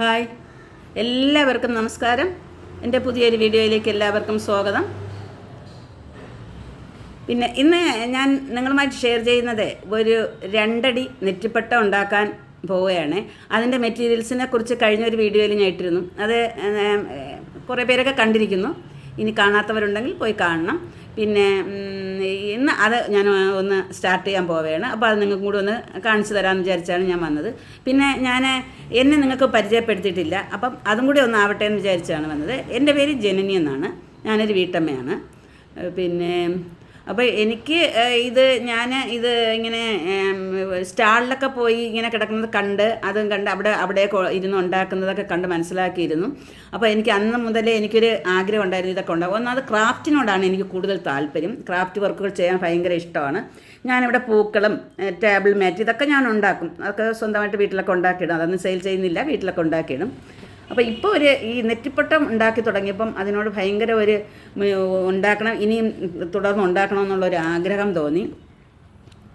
Hi. എല്ലാവർക്കും നമസ്കാരം. എന്റെ പുതിയൊരു വീഡിയോയിലേക്ക് എല്ലാവർക്കും സ്വാഗതം. പിന്നെ ഇന്ന് ഞാൻ നിങ്ങളുമായിട്ട് ഷെയർ ചെയ്യുന്നത് ഒരു രണ്ടടി നെറ്റിപ്പട്ട ഉണ്ടാക്കാൻ പോവുകയാണ്. അതിന്റെ മെറ്റീരിയൽസിനെ കുറിച്ച് കഴിഞ്ഞൊരു വീഡിയോയിൽ ഞാൻ ഇട്ടിരുന്നു. അത് കുറേ പേരൊക്കെ കണ്ടിരിക്കുന്നു. ഇനി കാണാത്തവരുണ്ടെങ്കിൽ പോയി കാണണം. പിന്നെ ഇന്ന് അത് ഞാൻ ഒന്ന് സ്റ്റാർട്ട് ചെയ്യാൻ പോവുകയാണ്. അപ്പോൾ അത് നിങ്ങൾക്കും കൂടി ഒന്ന് കാണിച്ചു തരാമെന്ന് വിചാരിച്ചാണ് ഞാൻ വന്നത്. പിന്നെ ഞാൻ എന്നെ നിങ്ങൾക്ക് പരിചയപ്പെടുത്തിയിട്ടില്ല. അപ്പം അതും കൂടി ഒന്ന് ആവട്ടെ എന്ന് വിചാരിച്ചാണ് വന്നത്. എന്റെ പേര് ജനനി എന്നാണ്. ഞാനൊരു വീട്ടമ്മയാണ്. പിന്നെ അപ്പോൾ എനിക്ക് ഇത് ഞാൻ ഇത് ഇങ്ങനെ സ്റ്റാളിലൊക്കെ പോയി ഇങ്ങനെ കിടക്കുന്നത് കണ്ട് അതും കണ്ട് അവിടെ അവിടെ ഇരുന്ന് ഉണ്ടാക്കുന്നതൊക്കെ കണ്ട് മനസ്സിലാക്കിയിരുന്നു. അപ്പോൾ എനിക്ക് അന്ന് മുതലേ എനിക്കൊരു ആഗ്രഹം ഉണ്ടായിരുന്നു ഇതൊക്കെ ഉണ്ടാകും ഒന്നാമത് ക്രാഫ്റ്റിനോടാണ് എനിക്ക് കൂടുതൽ താല്പര്യം. ക്രാഫ്റ്റ് വർക്കുകൾ ചെയ്യാൻ ഭയങ്കര ഇഷ്ടമാണ്. ഞാനിവിടെ പൂക്കളും ടേബിൾ മാറ്റ് ഇതൊക്കെ ഞാൻ ഉണ്ടാക്കും. അതൊക്കെ സ്വന്തമായിട്ട് വീട്ടിലൊക്കെ ഉണ്ടാക്കിയിടും. അതൊന്നും സെയിൽ ചെയ്യുന്നില്ല വീട്ടിലൊക്കെ ഉണ്ടാക്കിയിടും. അപ്പോൾ ഇപ്പോൾ ഒരു ഈ നെറ്റിപ്പട്ടം ഉണ്ടാക്കി തുടങ്ങിയപ്പം അതിനോട് ഭയങ്കര ഒരു ഉണ്ടാക്കണം ഇനിയും തുടർന്ന് ഉണ്ടാക്കണം എന്നുള്ളൊരു ആഗ്രഹം തോന്നി.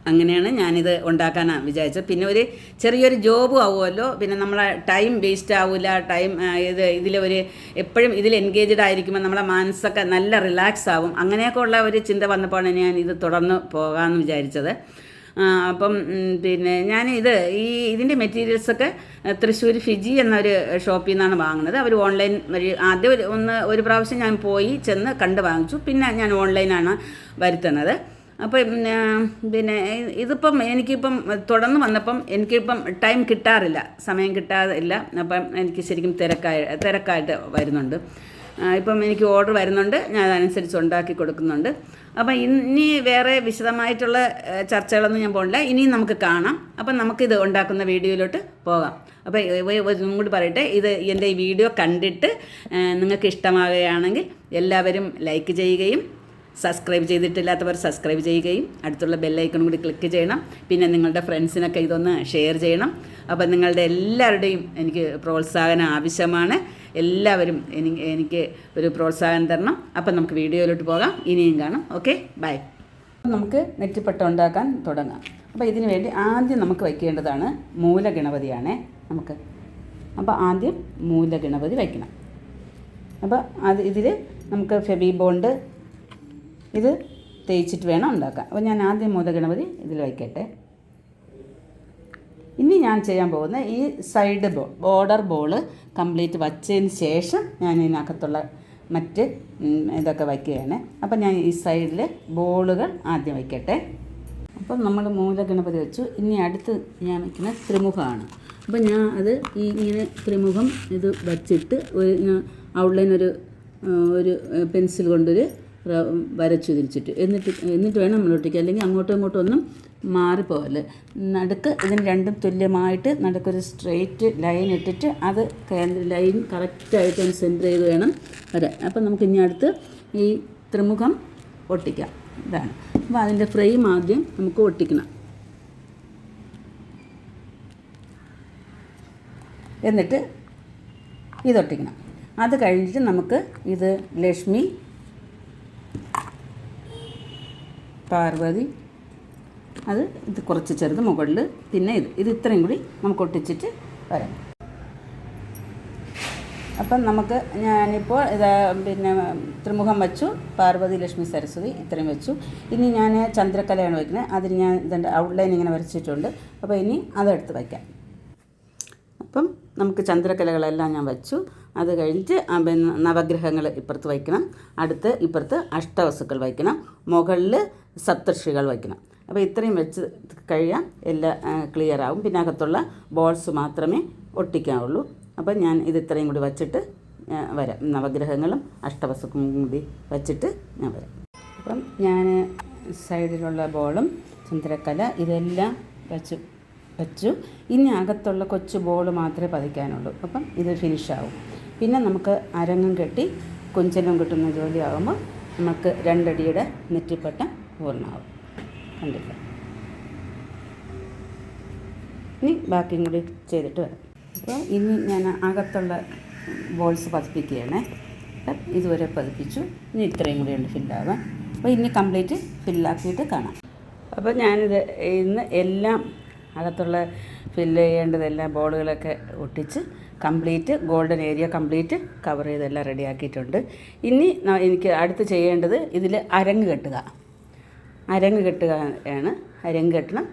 അങ്ങനെയാണ് ഞാനിത് ഉണ്ടാക്കാനാണ് വിചാരിച്ചത്. പിന്നെ ഒരു ചെറിയൊരു ജോബും ആവുമല്ലോ. പിന്നെ നമ്മളെ ടൈം വേസ്റ്റ് ആവില്ല ടൈം ഇത് ഇതിൽ ഒരു എപ്പോഴും ഇതിൽ എൻഗേജ്ഡ് ആയിരിക്കുമ്പോൾ നമ്മളെ മനസ്സൊക്കെ നല്ല റിലാക്സ് ആവും. അങ്ങനെയൊക്കെ ഉള്ള ഒരു ചിന്ത വന്നപ്പോഴാണ് ഞാൻ ഇത് തുടർന്ന് പോകാമെന്ന് വിചാരിച്ചത്. അപ്പം പിന്നെ ഞാൻ ഇത് ഈ ഇതിന്റെ മെറ്റീരിയൽസൊക്കെ തൃശ്ശൂർ ഫിജി എന്നൊരു ഷോപ്പിൽ നിന്നാണ് വാങ്ങുന്നത്. അവർ ഓൺലൈൻ വഴി ആദ്യം ഒരു ഒന്ന് ഒരു പ്രാവശ്യം ഞാൻ പോയി ചെന്ന് കണ്ട് വാങ്ങിച്ചു. പിന്നെ ഞാൻ ഓൺലൈനാണ് വരുത്തുന്നത്. അപ്പോൾ പിന്നെ ഇതിപ്പം എനിക്കിപ്പം തുടർന്ന് വന്നപ്പം എനിക്കിപ്പം ടൈം കിട്ടാറില്ല. സമയം കിട്ടാറില്ല. അപ്പം എനിക്ക് ശരിക്കും തിരക്കായി തിരക്കായിട്ട് വരുന്നുണ്ട്. ഇപ്പം എനിക്ക് ഓർഡർ വരുന്നുണ്ട്. ഞാൻ അതനുസരിച്ച് ഉണ്ടാക്കി കൊടുക്കുന്നുണ്ട്. അപ്പം ഇനി വേറെ വിശദമായിട്ടുള്ള ചർച്ചകളൊന്നും ഞാൻ പോകണ്ട ഇനിയും നമുക്ക് കാണാം. അപ്പം നമുക്കിത് ഉണ്ടാക്കുന്ന വീഡിയോയിലോട്ട് പോകാം. അപ്പോൾ ഒന്നും കൂടി പറയട്ടെ. ഇത് എന്റെ ഈ വീഡിയോ കണ്ടിട്ട് നിങ്ങൾക്ക് ഇഷ്ടമാവുകയാണെങ്കിൽ എല്ലാവരും ലൈക്ക് ചെയ്യുകയും സബ്സ്ക്രൈബ് ചെയ്തിട്ടില്ലാത്തവർ സബ്സ്ക്രൈബ് ചെയ്യുകയും അടുത്തുള്ള ബെല്ലൈക്കണും കൂടി ക്ലിക്ക് ചെയ്യണം. പിന്നെ നിങ്ങളുടെ ഫ്രണ്ട്സിനൊക്കെ ഇതൊന്ന് ഷെയർ ചെയ്യണം. അപ്പം നിങ്ങളുടെ എല്ലാവരുടെയും എനിക്ക് പ്രോത്സാഹനം ആവശ്യമാണ്. എല്ലാവരും എനിക്ക് ഒരു പ്രോത്സാഹനം തരണം. അപ്പം നമുക്ക് വീഡിയോയിലോട്ട് പോകാം. ഇനിയും കാണാം. ഓക്കെ ബൈ നമുക്ക് നെറ്റിപ്പട്ട ഉണ്ടാക്കാൻ തുടങ്ങാം. അപ്പോൾ ഇതിന് വേണ്ടി ആദ്യം നമുക്ക് വയ്ക്കേണ്ടതാണ് മൂലഗണപതിയാണ് നമുക്ക്. അപ്പോൾ ആദ്യം മൂലഗണപതി വയ്ക്കണം. അപ്പോൾ അത് ഇതിൽ നമുക്ക് ഫെബി ബോണ്ട് ഇത് തേച്ചിട്ട് വേണം ഉണ്ടാക്കാൻ. അപ്പോൾ ഞാൻ ആദ്യം മൂലഗണപതി ഇതിൽ വയ്ക്കട്ടെ. ഇനി ഞാൻ ചെയ്യാൻ പോകുന്ന ഈ സൈഡ് ബോ ബോർഡർ ബോൾ കംപ്ലീറ്റ് വച്ചതിന് ശേഷം ഞാൻ ഇതിനകത്തുള്ള മറ്റ് ഇതൊക്കെ വയ്ക്കുകയാണ്. അപ്പം ഞാൻ ഈ സൈഡിൽ ബോളുകൾ ആദ്യം വയ്ക്കട്ടെ. അപ്പം നമ്മൾ മൂലഗണപതി വെച്ചു. ഇനി അടുത്ത് ഞാൻ വയ്ക്കുന്ന ത്രിമുഖമാണ്. അപ്പം ഞാൻ അത് ഈ ഇങ്ങനെ ത്രിമുഖം ഇത് വച്ചിട്ട് ഒരു ഔട്ട്ലൈൻ ഒരു ഒരു പെൻസിൽ കൊണ്ടൊരു വരച്ചു തിരിച്ചിട്ട്. എന്നിട്ട് എന്നിട്ട് വേണം നമ്മൾ ഒട്ടിക്കുക അല്ലെങ്കിൽ അങ്ങോട്ടും ഇങ്ങോട്ടും ഒന്നും മാറിപ്പോകൽ നടുക്ക് ഇതിന് രണ്ടും തുല്യമായിട്ട് നടുക്കൊരു സ്ട്രെയിറ്റ് ലൈൻ ഇട്ടിട്ട് അത് കേന്ദ്ര ലൈൻ കറക്റ്റായിട്ട് ഒന്ന് സെന്റർ ചെയ്ത് വേണം വരാൻ. അപ്പം നമുക്ക് ഇനി അടുത്ത് ഈ ത്രിമുഖം ഒട്ടിക്കാം. ഇതാണ്. അപ്പോൾ അതിന്റെ ഫ്രെയിം ആദ്യം നമുക്ക് ഒട്ടിക്കണം. എന്നിട്ട് ഇതൊട്ടിക്കണം. അത് കഴിഞ്ഞിട്ട് നമുക്ക് ഇത് ലക്ഷ്മി പാർവതി. അത് ഇത് കുറച്ച് ചെറുത് മുകളിൽ പിന്നെ ഇത്. ഇത് ഇത്രയും കൂടി നമുക്ക് ഒട്ടിച്ചിട്ട് വരാം. അപ്പം നമുക്ക് ഞാനിപ്പോൾ ഇത് പിന്നെ ത്രിമുഖം വെച്ചു. പാർവതി ലക്ഷ്മി സരസ്വതി ഇത്രയും വെച്ചു. ഇനി ഞാൻ ചന്ദ്രക്കലയാണ് വയ്ക്കുന്നത്. അതിന് ഞാൻ ഇതിന്റെ ഔട്ട്ലൈൻ ഇങ്ങനെ വരച്ചിട്ടുണ്ട്. അപ്പോൾ ഇനി അതെടുത്ത് വയ്ക്കാം. അപ്പം നമുക്ക് ചന്ദ്രക്കലകളെല്ലാം ഞാൻ വെച്ചു. അത് കഴിഞ്ഞിട്ട് പിന്നെ നവഗ്രഹങ്ങൾ ഇപ്പുറത്ത് വയ്ക്കണം. അടുത്ത് ഇപ്പുറത്ത് അഷ്ടവസുക്കൾ വയ്ക്കണം. മുകളിൽ സപ്തർഷികൾ വയ്ക്കണം. അപ്പോൾ ഇത്രയും വെച്ച് കഴിയാൻ എല്ലാം ക്ലിയർ ആവും. പിന്നെ അകത്തുള്ള ബോൾസ് മാത്രമേ ഒട്ടിക്കാവുള്ളൂ. അപ്പോൾ ഞാൻ ഇത് ഇത്രയും കൂടി വച്ചിട്ട് വരാം. നവഗ്രഹങ്ങളും അഷ്ടവസ്തുക്കളും കൂടി വച്ചിട്ട് ഞാൻ വരാം. അപ്പം ഞാൻ സൈഡിലുള്ള ബോളും ചന്ദ്രക്കല ഇതെല്ലാം വച്ചു വെച്ചു. ഇനി അകത്തുള്ള കൊച്ചു ബോൾ മാത്രമേ പതിക്കാനുള്ളൂ. അപ്പം ഇത് ഫിനിഷാവും പിന്നെ നമുക്ക് അരങ്ങും കെട്ടി കുഞ്ചലും കിട്ടുന്ന ജോലിയാകുമ്പോൾ നമുക്ക് രണ്ടടിയുടെ നെറ്റിപ്പട്ടം പൂർണമാവും. കണ്ടില്ല? ഇനി ബാക്കിയും കൂടി ചെയ്തിട്ട് വരാം. അപ്പോൾ ഇനി ഞാൻ അകത്തുള്ള ബോൾസ് പതിപ്പിക്കുകയാണേ. അപ്പം ഇതുവരെ പതിപ്പിച്ചു. ഇനി ഇത്രയും കൂടി ഉണ്ട് ഫില്ലാവാൻ അപ്പോൾ ഇനി കംപ്ലീറ്റ് ഫില്ലാക്കിയിട്ട് കാണാം. അപ്പോൾ ഞാനിത് ഇന്ന് എല്ലാം അകത്തുള്ള ഫില്ല് ചെയ്യേണ്ടതെല്ലാം ബോളുകളൊക്കെ ഒട്ടിച്ച് complete golden area complete cover ചെയ്തെല്ലാം റെഡിയാക്കിയിട്ടുണ്ട്. ഇനി എനിക്ക് അടുത്ത് ചെയ്യേണ്ടത് ഇതിൽ അരങ്ങ് കെട്ടുക. അരങ്ങ് കെട്ടുക ആണ്. അരങ്ങ് കെട്ടണം.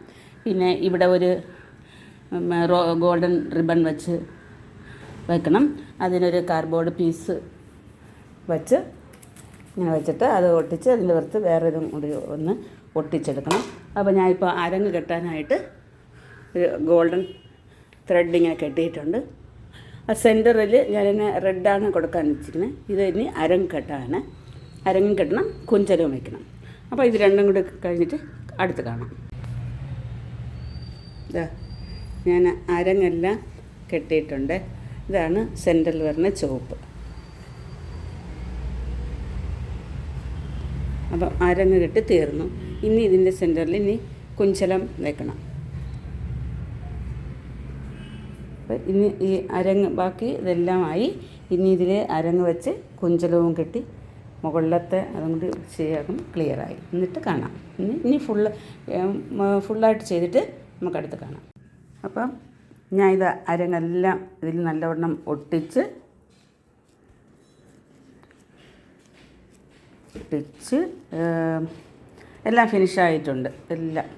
പിന്നെ ഇവിടെ ഒരു ഗോൾഡൻ റിബൺ വെച്ച് വെക്കണം. അതിനൊരു കാർഡ്ബോർഡ് പീസ് വെച്ച് ഇങ്ങനെ വെച്ചിട്ട് അത് ഒട്ടിച്ച് അതിന്റെ പുറത്ത് വേറെ ഇതും കൂടി ഒന്ന് ഒട്ടിച്ചെടുക്കണം. അപ്പോൾ ഞാനിപ്പോൾ അരങ്ങ് കെട്ടാനായിട്ട് ഒരു ഗോൾഡൻ ത്രെഡ് ഇങ്ങനെ കെട്ടിയിട്ടുണ്ട്. ആ സെന്ററിൽ ഞാനിങ്ങനെ റെഡാണ് കൊടുക്കാൻ വെച്ചിരിക്കുന്നത് ഇത് ഇനി അരങ്ങ് കെട്ടാണ് അരങ്ങും കെട്ടണം കുഞ്ചലവും വയ്ക്കണം അപ്പോൾ ഇത് രണ്ടും കൂടി കഴിഞ്ഞിട്ട് അടുത്ത് കാണാം. ഇതാ ഞാൻ അരങ്ങെല്ലാം കെട്ടിയിട്ടുണ്ട്. ഇതാണ് സെന്ററിൽ വരുന്ന ചുവപ്പ്. അപ്പം അരങ്ങ് കെട്ടി തീർന്നു. ഇനി ഇതിന്റെ സെന്ററിൽ ഇനി കുഞ്ചലം വെക്കണം. അപ്പം ഇനി ഈ അരങ്ങ് ബാക്കി ഇതെല്ലാമായി ഇനി ഇതിൽ അരങ്ങ് വെച്ച് കുഞ്ചലവും കെട്ടി മുകളിലത്തെ അതും കൂടി ശരിയാക്കും ക്ലിയറായി എന്നിട്ട് കാണാം. ഇനി ഇനി ഫുള്ള് ഫുള്ളായിട്ട് ചെയ്തിട്ട് നമുക്ക് നമുക്കടുത്ത് കാണാം. അപ്പം ഞാൻ ഇത് അരങ്ങെല്ലാം ഇതിൽ നല്ലവണ്ണം ഒട്ടിച്ച് ഒട്ടിച്ച് എല്ലാം ഫിനിഷായിട്ടുണ്ട് എല്ലാം.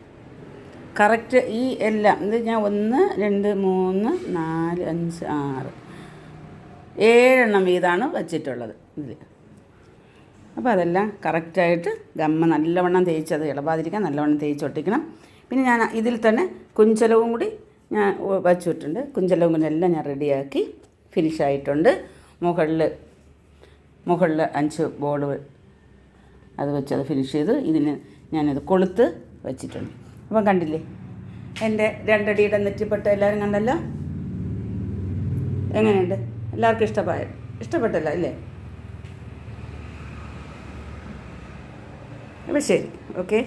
കറക്റ്റ് ഈ എല്ലാം ഇത് ഞാൻ ഒന്ന് രണ്ട് മൂന്ന് നാല് അഞ്ച് ആറ്. ഏഴെണ്ണം വീതമാണ് വച്ചിട്ടുള്ളത് ഇതിൽ അപ്പോൾ അതെല്ലാം കറക്റ്റായിട്ട് ഗമ്മ നല്ലവണ്ണം തേച്ചത് ഇളവാതിരിക്കാൻ നല്ലവണ്ണം തേച്ച് ഒട്ടിക്കണം. പിന്നെ ഞാൻ ഇതിൽ തന്നെ കുഞ്ചലവും കൂടി ഞാൻ വച്ചിട്ടുണ്ട്. കുഞ്ചലവും കൂടി എല്ലാം ഞാൻ റെഡിയാക്കി ഫിനിഷായിട്ടുണ്ട് മുകളിൽ മുകളിൽ അഞ്ച് ബോൾ അത് വെച്ച് അത് ഫിനിഷ് ചെയ്ത് ഇതിന് ഞാനത് കൊളുത്ത് വെച്ചിട്ടുണ്ട്. അപ്പം കണ്ടില്ലേ? എന്റെ രണ്ടടിയുടെ നെറ്റിപ്പെട്ട എല്ലാവരും കണ്ടല്ലോ? എങ്ങനെയുണ്ട്? എല്ലാവർക്കും ഇഷ്ടമായോ ഇഷ്ടപ്പെട്ടല്ലോ അല്ലേ? അപ്പം ശരി ഓക്കെ.